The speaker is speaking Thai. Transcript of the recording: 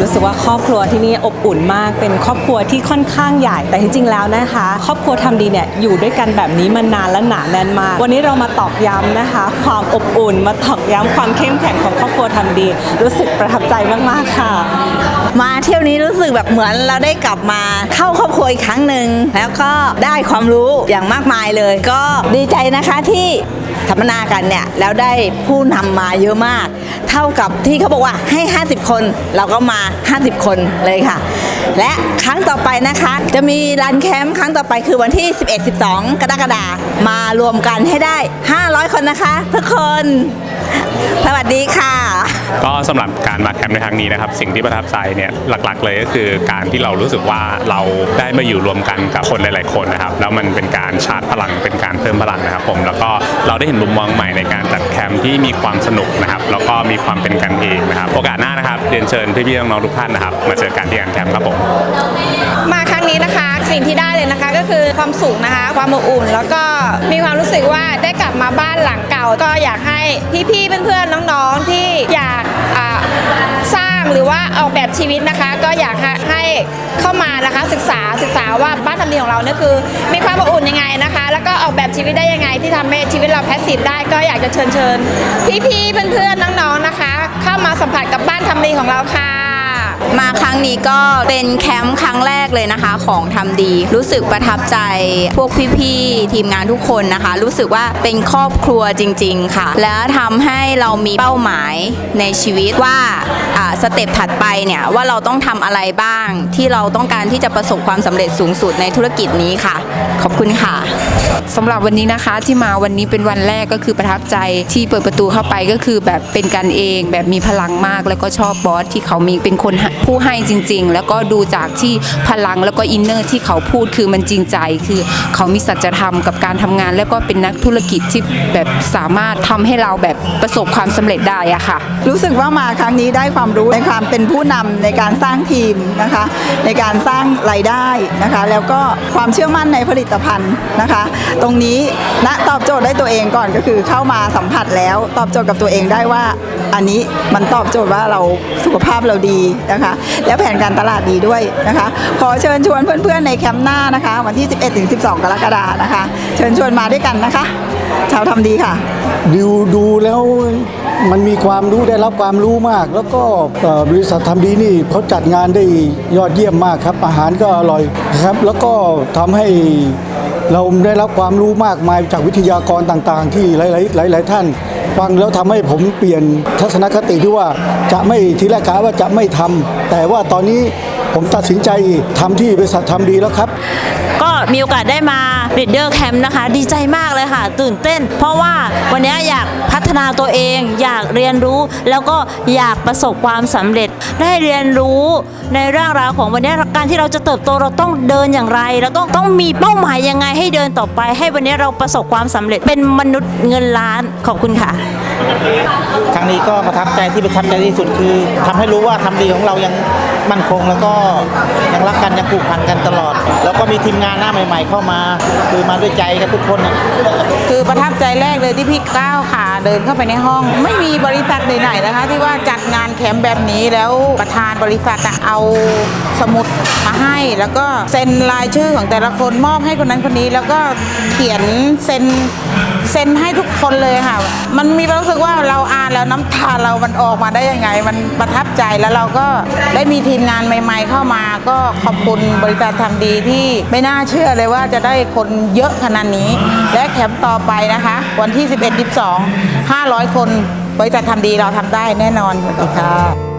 รู้สึกว่าครอบครัวที่นี่อบอุ่นมาก เป็นครอบครัวที่ค่อนข้างใหญ่ แต่จริงๆแล้วนะคะ ครอบครัวทำดีเนี่ยอยู่ด้วยกันแบบนี้มานานและหนาแน่นมาก วันนี้เรามาตอกย้ำนะคะ ความอบอุ่นมาตอกย้ำความเข้มแข็งของครอบครัวทำดี รู้สึกประทับใจมากๆค่ะ มาเที่ยวนี้รู้สึกแบบเหมือนเราได้กลับมาเข้าครอบครัวอีกครั้งหนึ่งแล้วก็ได้ความรู้อย่างมากมายเลย ก็ดีใจนะคะที่ สัมมนากันเนี่ยแล้วได้ผู้นำมาเยอะมาก เท่ากับที่เขาบอกว่าให้ 50 คน เราก็มา 50 คนเลยค่ะ และครั้งต่อไปนะคะ จะมีรันแคมป์ครั้งต่อไปคือวันที่ 11-12 กรกฎาคมมารวมกันให้ได้ 500 คนนะคะ ทุกคนสวัสดีค่ะ ก็สำหรับการมาแคมป์ในครั้งนี้นะครับ สิ่งที่ประทับใจเนี่ยหลักๆ เลยก็คือการที่เรารู้สึกว่าเราได้มาอยู่รวมกันกับคนหลาย ๆ คนนะครับ แล้วมันเป็นการชาร์จพลังเป็นการเพิ่มพลังนะครับผมแล้วก็เราได้เห็นมุมมองใหม่ในการจัดแคมป์ที่มีความสนุกนะครับแล้วก็มีความเป็นกันเองนะครับ โอกาสหน้านะครับเรียนเชิญพี่ๆน้องๆทุกท่านนะครับ มาเจอกันที่งานแคมป์ครับผมมาครั้ง นี้นะคะสิ่งที่ได้เลยนะคะก็คือความสุขนะคะ ความอบอุ่น แล้วก็มีความรู้สึกว่าได้กลับมาบ้านหลังเก่า ก็อยากให้พี่ๆเพื่อนๆน้องๆที่อยากสร้างหรือว่าออกแบบชีวิตนะคะ ก็อยากให้เข้ามานะคะศึกษาศึกษาว่าบ้านทำดีของเราเนี่ยคือ มีความอบอุ่นยังไงนะคะ แล้วก็ออกแบบชีวิตได้ยังไง ที่ทำให้ชีวิตเราแพสซีฟได้ก็อยากจะเชิญเชิญพี่ๆเพื่อนๆน้องๆนะคะ เข้ามาสัมผัสกับบ้านทำดีของเราค่ะ มาครั้งนี้ก็เป็นแคมป์ครั้งแรกเลยนะคะของทำดี รู้สึกประทับใจพวกพี่ๆทีมงานทุกคนนะคะ รู้สึกว่าเป็นครอบครัวจริง ๆค่ะ แล้วทำให้เรามีเป้าหมายในชีวิตว่าอ่าสเต็ปถัดไปเนี่ยว่าเราต้องทำอะไรบ้าง ที่เราต้องการที่จะประสบความสำเร็จสูงสุดในธุรกิจนี้ค่ะ ขอบคุณค่ะสำหรับวันนี้นะคะที่มาวันนี้เป็นวันแรกก็คือประทับใจที่เปิดประตูเข้าไปก็คือแบบเป็นกันเอง แบบมีพลังมากแล้วก็ชอบบอสที่เขามีเป็นคนผู้ให้จริง ๆ แล้วก็ดูจากที่พลังแล้วก็อินเนอร์ที่เขาพูดคือมันจริงใจ คือเขามีสัจธรรมกับการทำงาน แล้วก็เป็นนักธุรกิจที่แบบสามารถทำให้เราแบบประสบความสำเร็จได้อะค่ะ รู้สึกว่ามาครั้งนี้ได้ความรู้ในความเป็นผู้นำในการสร้างทีมนะคะ ในการสร้างรายได้นะคะ แล้วก็ความเชื่อมั่นในผลิตภัณฑ์นะคะ ตรงนี้ณตอบโจทย์ได้ตัวเองก่อนก็คือเข้ามาสัมผัสแล้วตอบโจทย์กับตัวเองได้ว่า อันนี้มันตอบโจทย์ว่าเราสุขภาพเราดีนะคะแล้วแผนการตลาดดีด้วยนะคะ ขอเชิญชวนเพื่อนๆในแคมป์หน้านะคะ วันที่ 11-12 กรกฎานะคะ เชิญชวนมาด้วยกันนะคะ ชาวทำดีค่ะดูดูแล้วมันมีความรู้ได้รับความรู้มาก แล้วก็บริษัททำดีนี่เขาจัดงานได้ยอดเยี่ยมมากครับ อาหารก็อร่อยครับ แล้วก็ทำให้เราได้รับความรู้มากมายจากวิทยากรต่างๆ ที่หลายๆหลาย ๆ ท่าน ฟังแล้วทำให้ผมเปลี่ยนทัศนคติที่ว่าจะไม่ทีแรกกะว่าจะไม่ทำแต่ว่าตอนนี้ผมตัดสินใจทำที่บริษัททำดีแล้วครับ มีโอกาสได้มา Leader Camp นะคะ ดีใจมากเลยค่ะ ตื่นเต้น เพราะว่าวันนี้อยากพัฒนาตัวเอง อยากเรียนรู้แล้วก็อยากประสบความสำเร็จ ได้เรียนรู้ในเรื่องราวของวันนี้การที่เราจะเติบโตเราต้องเดินอย่างไร เราต้องต้องมีเป้าหมายยังไงให้เดินต่อไป ให้วันนี้เราประสบความสำเร็จเป็นมนุษย์เงินล้านขอบคุณค่ะ ครั้งนี้ก็ประทับใจที่ประทับใจที่สุดคือทำให้รู้ว่าทำดีของเรายัง มั่นคงแล้วก็ยังรักกันยังผูกพันกันตลอด แล้วก็มีทีมงานหน้าใหม่ ๆ เข้ามา คือมาด้วยใจกันทุกคนนะคือประทับใจแรกเลยที่พี่ก้าวขา เดินเข้าไปในห้อง ไม่มีบริษัทไหนๆนะคะ ที่ว่าจัดงานแคมป์แบบนี้แล้วประธานบริษัทเอาสมุดมาให้ แล้วก็เซ็นรายชื่อของแต่ละคนมอบให้คนนั้นคนนี้ แล้วก็เขียนเซ็นเซ็นให้ทุกคนเลยค่ะ มันมีความรู้สึกว่าเราอ่านแล้วน้ำตาเรามันออกมาได้ยังไง มันประทับใจแล้วเราก็ได้มีทีมงานใหม่ ๆ เข้ามา ก็ขอบคุณบริษัททำดีที่ไม่น่าเชื่อเลยว่าจะได้คนเยอะขนาดนี้ และแคมป์ต่อไปนะคะ วันที่ 11 12 500 คนบริษัททำดีเราทำได้แน่นอนสวัสดีค่ะ